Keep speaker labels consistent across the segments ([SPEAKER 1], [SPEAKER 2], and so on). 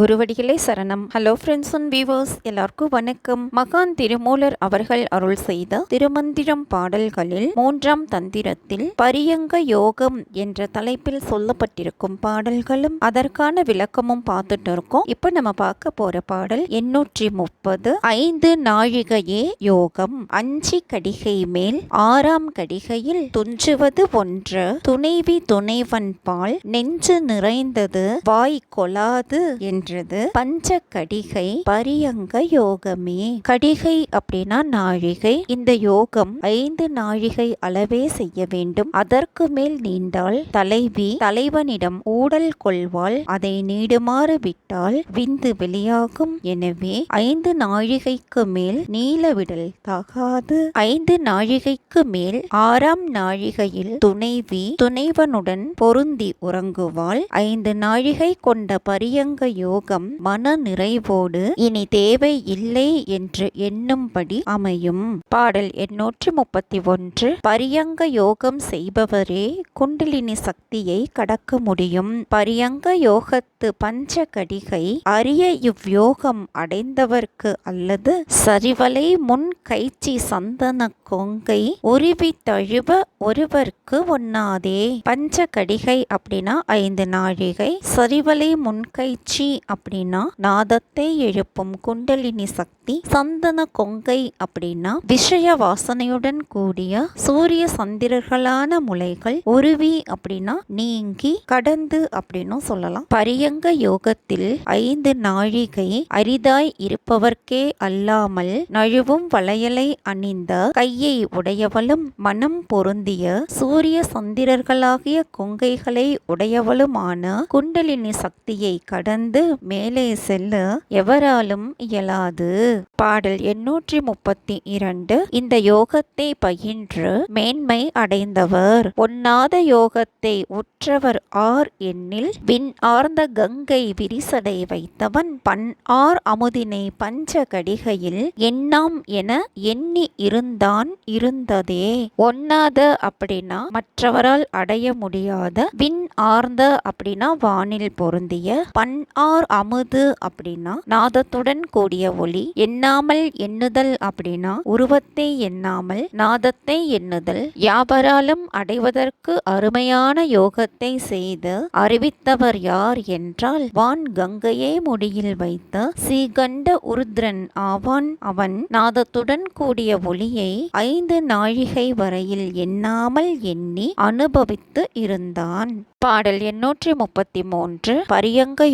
[SPEAKER 1] குருவடிகளே சரணம். Hello friends and viewers எல்லாருக்கும் வணக்கம். மகான் திருமூலர் அவர்கள் அருள் செய்த திருமந்திரம் பாடல்களில் மூன்றாம் தந்திரத்தில் பரியங்க யோகம் என்ற தலைப்பில் சொல்லப்பட்டிருக்கும் பாடல்களும் அதற்கான விளக்கமும் பார்த்துட்டு இருக்கோம். இப்போ நம்ம பார்க்க போற பாடல் எண்ணூற்றி முப்பது. ஐந்து நாழிகையே யோகம். அஞ்சு கடிகை மேல் ஆறாம் கடிகையில் துஞ்சுவது ஒன்று. துணைவி துணைவன் பால் நெஞ்சு நிறைந்தது வாய் கொலாது என்றது பஞ்ச கடிகை பரியங்க யோகமே. கடிகை அப்படின்னா நாழிகை. இந்த யோகம் ஐந்து நாழிகை அளவே செய்ய வேண்டும். அதற்கு மேல் நீண்டால் தலைவி தலைவனிடம் ஊடல் கொள்வாள். அதை நீடுமாறு விட்டால் விந்து வெளியாகும். எனவே ஐந்து நாழிகைக்கு மேல் நீளவிடல் தகாது. ஐந்து நாழிகைக்கு மேல் ஆறாம் நாழிகையில் துணைவி துணைவனுடன் பொருந்தி உறங்குவாள். ஐந்து நாழிகை கொண்ட பரியங்க யோகம் மன நிறைவோடு இனி தேவை இல்லை என்று எண்ணும்படி அமையும். பாடல் எண்ணூற்றி முப்பத்தி ஒன்று பரியங்க யோகம் செய்பவரே குண்டலினி சக்தியை கடக்க முடியும். பரியங்க யோகத்து பஞ்ச கடிகை அரிய இவ்யோகம் அடைந்தவர்க்கு அல்லது சரிவலை முன் கைச்சி சந்தன கொங்கை உருவி தழுவ ஒருவர்க்கு ஒண்ணாதே பஞ்ச கடிகை அப்படின்னா ஐந்து நாழிகை சரிவலை முன்கைச்சி அப்படின்னா நாதத்தை எழுப்பும் குண்டலினி சக்தி சந்தன கொங்கை அப்படின்னா விஷய வாசனையுடன் கூடிய சூரிய சந்திரர்களான முளைகள் உருவி அப்படின்னா நீங்கி கடந்து அப்படின்னு சொல்லலாம். பரியங்க யோகத்தில் ஐந்து நாழிகை அரிதாய் இருப்பவர்க்கே அல்லாமல் நழுவும் வளையலை அணிந்த கையை உடையவளும் மனம் பொருந்திய சூரிய சந்திரர்களாகிய கொங்கைகளை உடையவளுமான குண்டலினி சக்தியை கடந்து மேலே செல்ல எவராலும் இயலாது. பாடல் எண்ணூற்றி முப்பத்தி இரண்டு இந்த யோகத்தை பயின்று மேன்மை அடைந்தவர். பொன்னாத யோகத்தை உற்றவர் ஆர் எண்ணில் விண் ஆர்ந்த கங்கை விரிசடை வைத்தவன் பண் ஆர் அமுதினை பஞ்ச கடிகையில். எண்ணாம் என எண்ணி இருந்தான் இருந்ததே. ஒன்னாத அப்படின்னா மற்றவரால் அடைய முடியாத. விண் ஆர்ந்த அப்படின்னா வானில் பொருந்திய. பண் ஆர் அமுது அப்படின்னா நாதத்துடன் கூடிய ஒளி. எண்ணாமல் எண்ணுதல் அப்படின்னா உருவத்தை எண்ணாமல் நாதத்தை எண்ணுதல். யாவராலும் அடைவதற்கு அருமையான யோகத்தை செய்து அறிவித்தவர் யார் என்றால் வான் கங்கையே முடியில் வைத்த சீகண்ட உருத்ரன் ஆவான். அவன் நாதத்துடன் கூடிய ஒளியை ஐந்து நாழிகை வரையில் எண்ணாமல் எண்ணி அனுபவித்து இருந்தான். பாடல் எண்ணூற்றி முப்பத்தி மூன்று. பரியங்க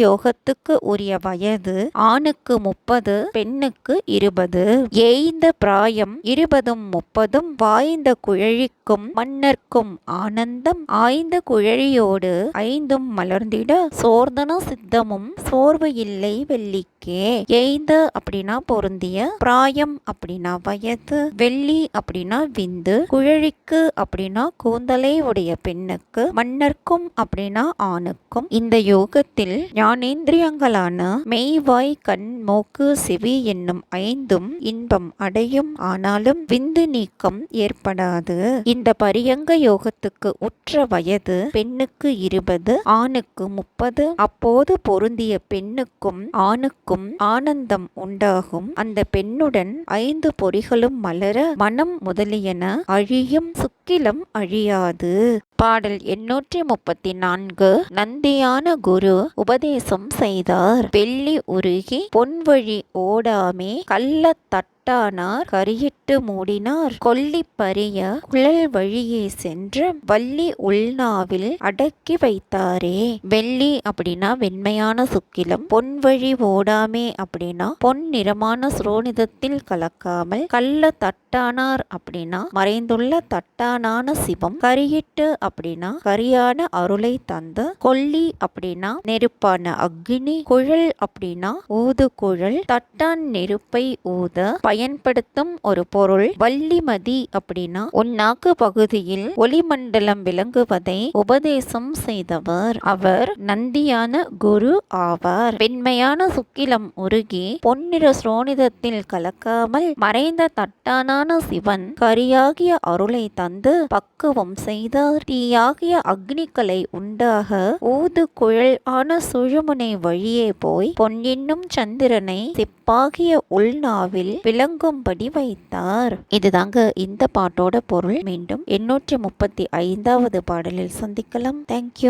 [SPEAKER 1] பெண்ணுக்கு உரிய வயது ஆணுக்கு முப்பது பெண்ணுக்கு இருபது. எய்ந்த பிராயம் இருபதும் முப்பதும் வாய்ந்த குழலிக்கும் மன்னர்க்கும் ஆனந்தம் ஆய்ந்த குழலியோடு ஐந்தும் மலர்ந்திட சோர்தன சித்தமும் சோர்வு இல்லை வெள்ளிக்கே. எய்த அப்படின்னா பொருந்திய பிராயம் அப்படின்னா வயது வெள்ளி அப்படின்னா விந்து குழலிக்கு அப்படின்னா கூந்தலை உடைய பெண்ணுக்கு மன்னர்க்கும் அப்படின்னா ஆணுக்கும். இந்த யோகத்தில் ஞானேந்திரியங்களான மெய்வாய் கண் மூக்கு செவி என்னும் ஐந்தும் இன்பம் அடையும். ஆனாலும் விந்து நீக்கம் ஏற்படாது. இந்த பரியங்க யோகத்துக்கு உற்ற வயது பெண்ணுக்கு இருபது ஆணுக்கு முப்பது. அப்போது பொருந்திய பெண்ணுக்கும் ஆணுக்கும் ஆனந்தம் உண்டாகும். அந்த பெண்ணுடன் ஐந்து பொறிகளும் மலர மனம் முதலியன அழியும். அகிலம் அழியாது. பாடல் எண்ணூற்றி முப்பத்தி நான்கு நந்தியான குரு உபதேசம் செய்தார். வெள்ளி உருகி பொன்வழி ஓடாமே. கள்ளத்தட்ட கட்டானார் கரியிட்டு மூடினார். கொல்லி பறிய குழல் வழியே சென்று வள்ளி உள்நாவில் அடக்கி வைத்தாரே. வெள்ளி அப்படின்னா வெண்மையான சுக்கிலம். பொன் வழி ஓடாமே அப்படின்னா பொன் நிறமான சுரோனிதத்தில் கலக்காமல் கள்ள தட்டானார் அப்படின்னா மறைந்துள்ள தட்டானான சிவம். கரியிட்டு அப்படின்னா கரியான அருளை தந்து கொல்லி அப்படின்னா நெருப்பான அக்னி. குழல் அப்படின்னா ஊது குழல் தட்டான் நெருப்பை ஊத பயன்படுத்தும் ஒரு பொருள் வள்ளிமதி அப்படின்னா உன்னாக்கு பகுதியில் ஒளிமண்டலம் விளங்குவதை உபதேசம் செய்தவர். அவர் நந்தியான குரு ஆவார். வெண்மையான சுக்கிலம் உருகி பொன்னிற ஸ்ரோனிதத்தில் கலக்காமல் மறைந்த தட்டானான சிவன் கரியாகிய அருளை தந்து பக்குவம் செய்தார். தீயாகிய அக்னிகளை உண்டாக ஊது குழல் ஆன சுழுமுனை வழியே போய் பொன்னின்னும் சந்திரனை சிப்பாகிய உள்நாவில் விளங்கும்படி வைத்தார். இதுதாங்க இந்த பாட்டோட பொருள். மீண்டும் எண்ணூற்றி முப்பத்தி ஐந்தாவது பாடலில் சந்திக்கலாம். தேங்க்யூ